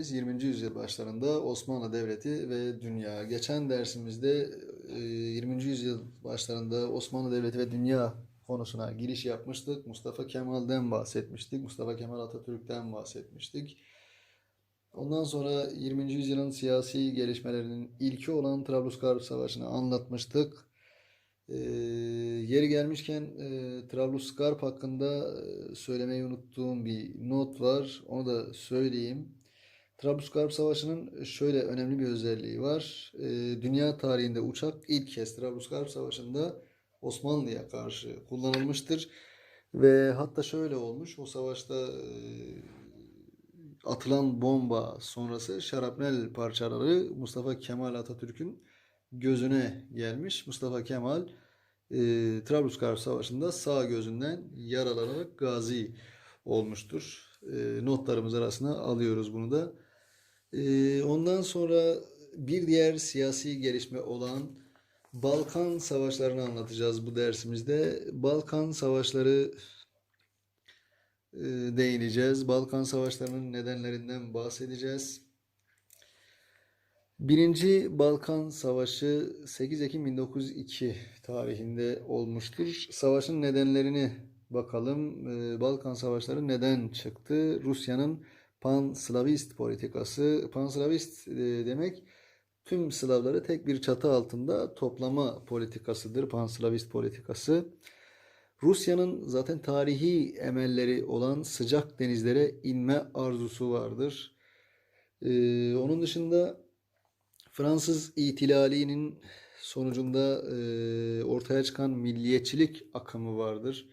Dersimiz 20. yüzyıl başlarında Osmanlı Devleti ve Dünya. Geçen dersimizde e, 20. yüzyıl başlarında Osmanlı Devleti ve Dünya konusuna giriş yapmıştık. Mustafa Kemal'den bahsetmiştik. Mustafa Kemal Atatürk'ten bahsetmiştik. Ondan sonra 20. yüzyılın siyasi gelişmelerinin ilki olan Trablusgarp Savaşı'nı anlatmıştık. Ee, yeri gelmişken e, Trablusgarp hakkında e, söylemeyi unuttuğum bir not var. Onu da söyleyeyim. Trablusgarp Savaşı'nın şöyle önemli bir özelliği var. E, dünya tarihinde uçak ilk kez Trablusgarp Savaşı'nda Osmanlı'ya karşı kullanılmıştır. Ve hatta şöyle olmuş. O savaşta e, atılan bomba sonrası şarapnel parçaları Mustafa Kemal Atatürk'ün gözüne gelmiş. Mustafa Kemal e, Trablusgarp Savaşı'nda sağ gözünden yaralanarak gazi olmuştur. E, notlarımız arasına alıyoruz bunu da. E, ondan sonra bir diğer siyasi gelişme olan Balkan Savaşlarını anlatacağız bu dersimizde. Balkan Savaşları e, değineceğiz. Balkan Savaşlarının nedenlerinden bahsedeceğiz. Birinci Balkan Savaşı 8 Ekim 1902 tarihinde olmuştur. Savaşın nedenlerini bakalım. Ee, Balkan Savaşları neden çıktı? Rusya'nın Pan-Slavist politikası. Pan-Slavist e, demek tüm Slavları tek bir çatı altında toplama politikasıdır. Pan-Slavist politikası. Rusya'nın zaten tarihi emelleri olan sıcak denizlere inme arzusu vardır. Ee, onun dışında Fransız ihtilalinin sonucunda e, ortaya çıkan milliyetçilik akımı vardır.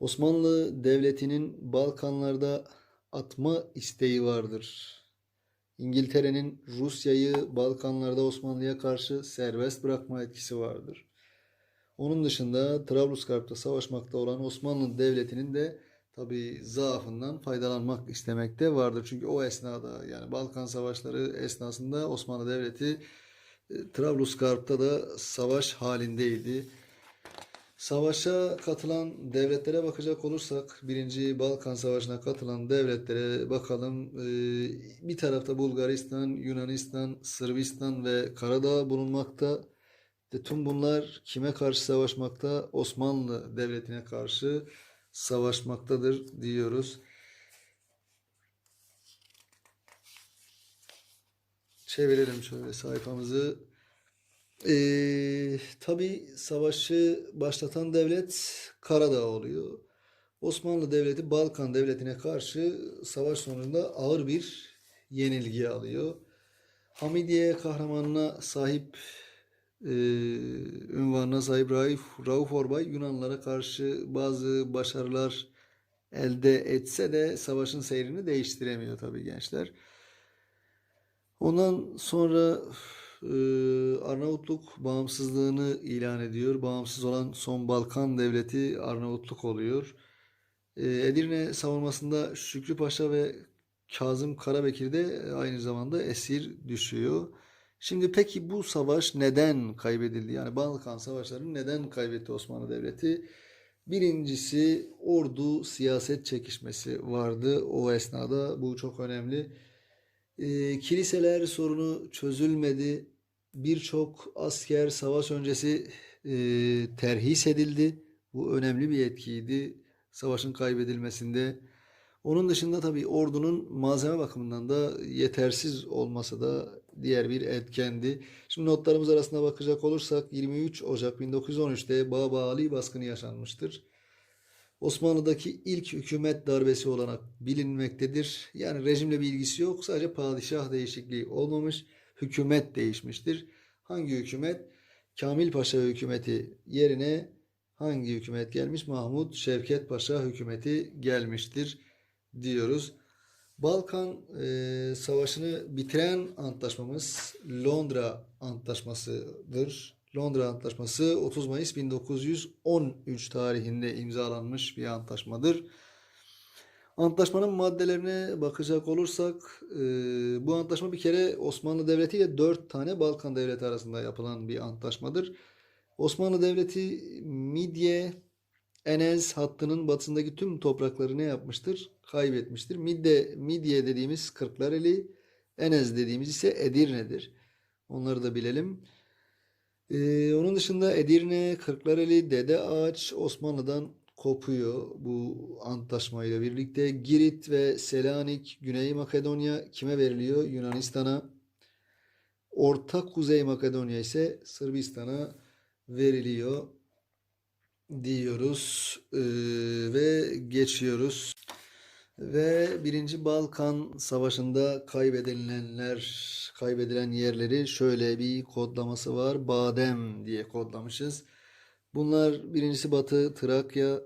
Osmanlı Devleti'nin Balkanlarda atma isteği vardır. İngiltere'nin Rusya'yı Balkanlarda Osmanlı'ya karşı serbest bırakma etkisi vardır. Onun dışında Trablusgarp'ta savaşmakta olan Osmanlı Devleti'nin de tabi zaafından faydalanmak istemekte vardır. Çünkü o esnada yani Balkan Savaşları esnasında Osmanlı Devleti e, Trablusgarp'ta da savaş halindeydi. Savaşa katılan devletlere bakacak olursak birinci Balkan Savaşı'na katılan devletlere bakalım. Ee, Bir tarafta Bulgaristan, Yunanistan, Sırbistan ve Karadağ bulunmakta. De tüm bunlar kime karşı savaşmakta? Osmanlı Devleti'ne karşı savaşmaktadır diyoruz. Çevirelim şöyle sayfamızı. Ee, tabii savaşı başlatan devlet Karadağ oluyor. Osmanlı Devleti Balkan Devleti'ne karşı savaş sonunda ağır bir yenilgi alıyor. Hamidiye kahramanına sahip e, ünvanına sahip Rauf, Rauf Orbay Yunanlara karşı bazı başarılar elde etse de savaşın seyrini değiştiremiyor tabii gençler. Ondan sonra Arnavutluk bağımsızlığını ilan ediyor. Bağımsız olan son Balkan devleti Arnavutluk oluyor. E, Edirne savunmasında Şükrü Paşa ve Kazım Karabekir de aynı zamanda esir düşüyor. Şimdi peki bu savaş neden kaybedildi? Yani Balkan Savaşları'nı neden kaybetti Osmanlı Devleti? Birincisi ordu siyaset çekişmesi vardı o esnada. Bu çok önemli. E, kiliseler sorunu çözülmedi. Birçok asker savaş öncesi e, terhis edildi. Bu önemli bir etkiydi savaşın kaybedilmesinde. Onun dışında tabii ordunun malzeme bakımından da yetersiz olması da diğer bir etkendi. Şimdi notlarımız arasında bakacak olursak 23 Ocak 1913'te Baba Ali baskını yaşanmıştır. Osmanlı'daki ilk hükümet darbesi olarak bilinmektedir. Yani rejimle bir ilgisi yok. Sadece padişah değişikliği olmamış. Hükümet değişmiştir. Hangi hükümet? Kamil Paşa hükümeti yerine hangi hükümet gelmiş? Mahmut Şevket Paşa hükümeti gelmiştir diyoruz. Balkan e, Savaşı'nı bitiren antlaşmamız Londra Antlaşması'dır. Londra Antlaşması 30 Mayıs 1913 tarihinde imzalanmış bir antlaşmadır. Antlaşmanın maddelerine bakacak olursak e, bu antlaşma bir kere Osmanlı Devleti ile 4 tane Balkan Devleti arasında yapılan bir antlaşmadır. Osmanlı Devleti Midye, Enes hattının batısındaki tüm toprakları ne yapmıştır? Kaybetmiştir. Midye, Midye dediğimiz Kırklareli, Enes dediğimiz ise Edirne'dir. Onları da bilelim. Ee, onun dışında Edirne, Kırklareli, Dede Ağaç Osmanlı'dan kopuyor bu antlaşmayla birlikte. Girit ve Selanik, Güney Makedonya kime veriliyor? Yunanistan'a. Orta Kuzey Makedonya ise Sırbistan'a veriliyor diyoruz Ee, ve geçiyoruz. Ve Birinci Balkan Savaşı'nda kaybedilenler, kaybedilen yerleri şöyle bir kodlaması var. Badem diye kodlamışız. Bunlar birincisi Batı Trakya,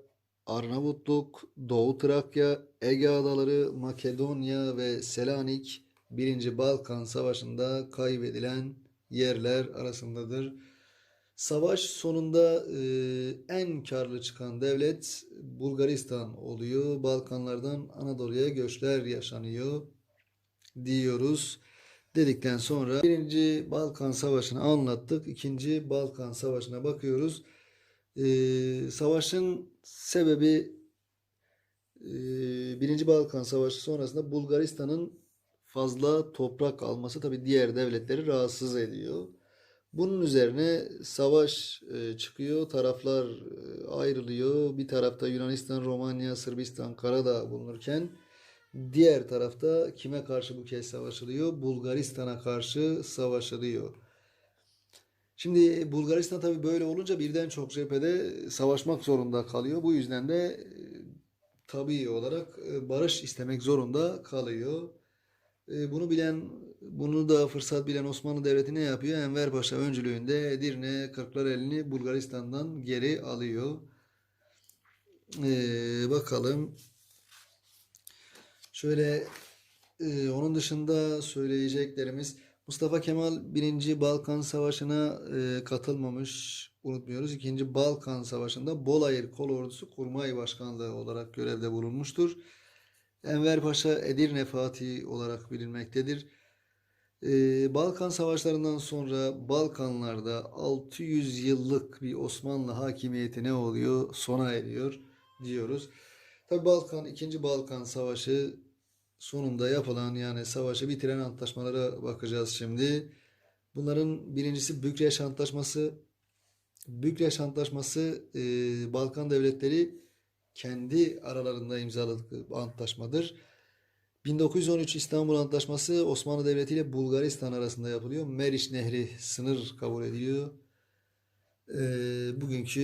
Arnavutluk, Doğu Trakya, Ege Adaları, Makedonya ve Selanik Birinci Balkan Savaşı'nda kaybedilen yerler arasındadır. Savaş sonunda e, en karlı çıkan devlet Bulgaristan oluyor. Balkanlardan Anadolu'ya göçler yaşanıyor diyoruz. Dedikten sonra birinci Balkan Savaşı'nı anlattık. İkinci Balkan Savaşı'na bakıyoruz. E, savaşın sebebi e, Birinci Balkan Savaşı sonrasında Bulgaristan'ın fazla toprak alması tabii diğer devletleri rahatsız ediyor. Bunun üzerine savaş e, çıkıyor, taraflar e, ayrılıyor. Bir tarafta Yunanistan, Romanya, Sırbistan, Karadağ bulunurken diğer tarafta kime karşı bu kez savaşılıyor? Bulgaristan'a karşı savaşılıyor. Şimdi Bulgaristan tabii böyle olunca birden çok cephede savaşmak zorunda kalıyor. Bu yüzden de e, tabii olarak e, barış istemek zorunda kalıyor. E, Bunu bilen, bunu da fırsat bilen Osmanlı Devleti ne yapıyor? Enver Paşa öncülüğünde Edirne, Kırklareli'ni Bulgaristan'dan geri alıyor. E, bakalım. Şöyle e, onun dışında söyleyeceklerimiz Mustafa Kemal 1. Balkan Savaşı'na e, katılmamış unutmuyoruz. 2. Balkan Savaşı'nda Bolayır Kolordusu Kurmay Başkanlığı olarak görevde bulunmuştur. Enver Paşa Edirne Fatih olarak bilinmektedir. Ee, Balkan Savaşlarından sonra Balkanlarda 600 yıllık bir Osmanlı hakimiyeti ne oluyor? Sona eriyor diyoruz. Tabi Balkan, 2. Balkan Savaşı sonunda yapılan yani savaşı bitiren antlaşmalara bakacağız şimdi. Bunların birincisi Bükreş Antlaşması. Bükreş Antlaşması e, Balkan devletleri kendi aralarında imzaladığı antlaşmadır. 1913 İstanbul Antlaşması Osmanlı Devleti ile Bulgaristan arasında yapılıyor. Meriç Nehri sınır kabul ediliyor. Ee, bugünkü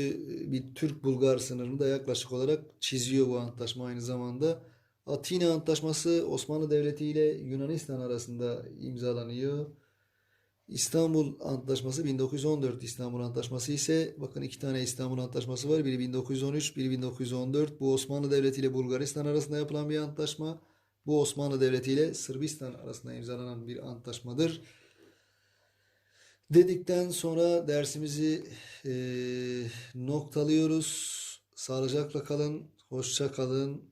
bir Türk-Bulgar sınırını da yaklaşık olarak çiziyor bu antlaşma aynı zamanda. Atina Antlaşması Osmanlı Devleti ile Yunanistan arasında imzalanıyor. İstanbul Antlaşması 1914 İstanbul Antlaşması ise bakın iki tane İstanbul Antlaşması var. Biri 1913, biri 1914. Bu Osmanlı Devleti ile Bulgaristan arasında yapılan bir antlaşma. Bu Osmanlı Devleti ile Sırbistan arasında imzalanan bir antlaşmadır. Dedikten sonra dersimizi eee, noktalıyoruz. Sağlıcakla kalın, hoşça kalın.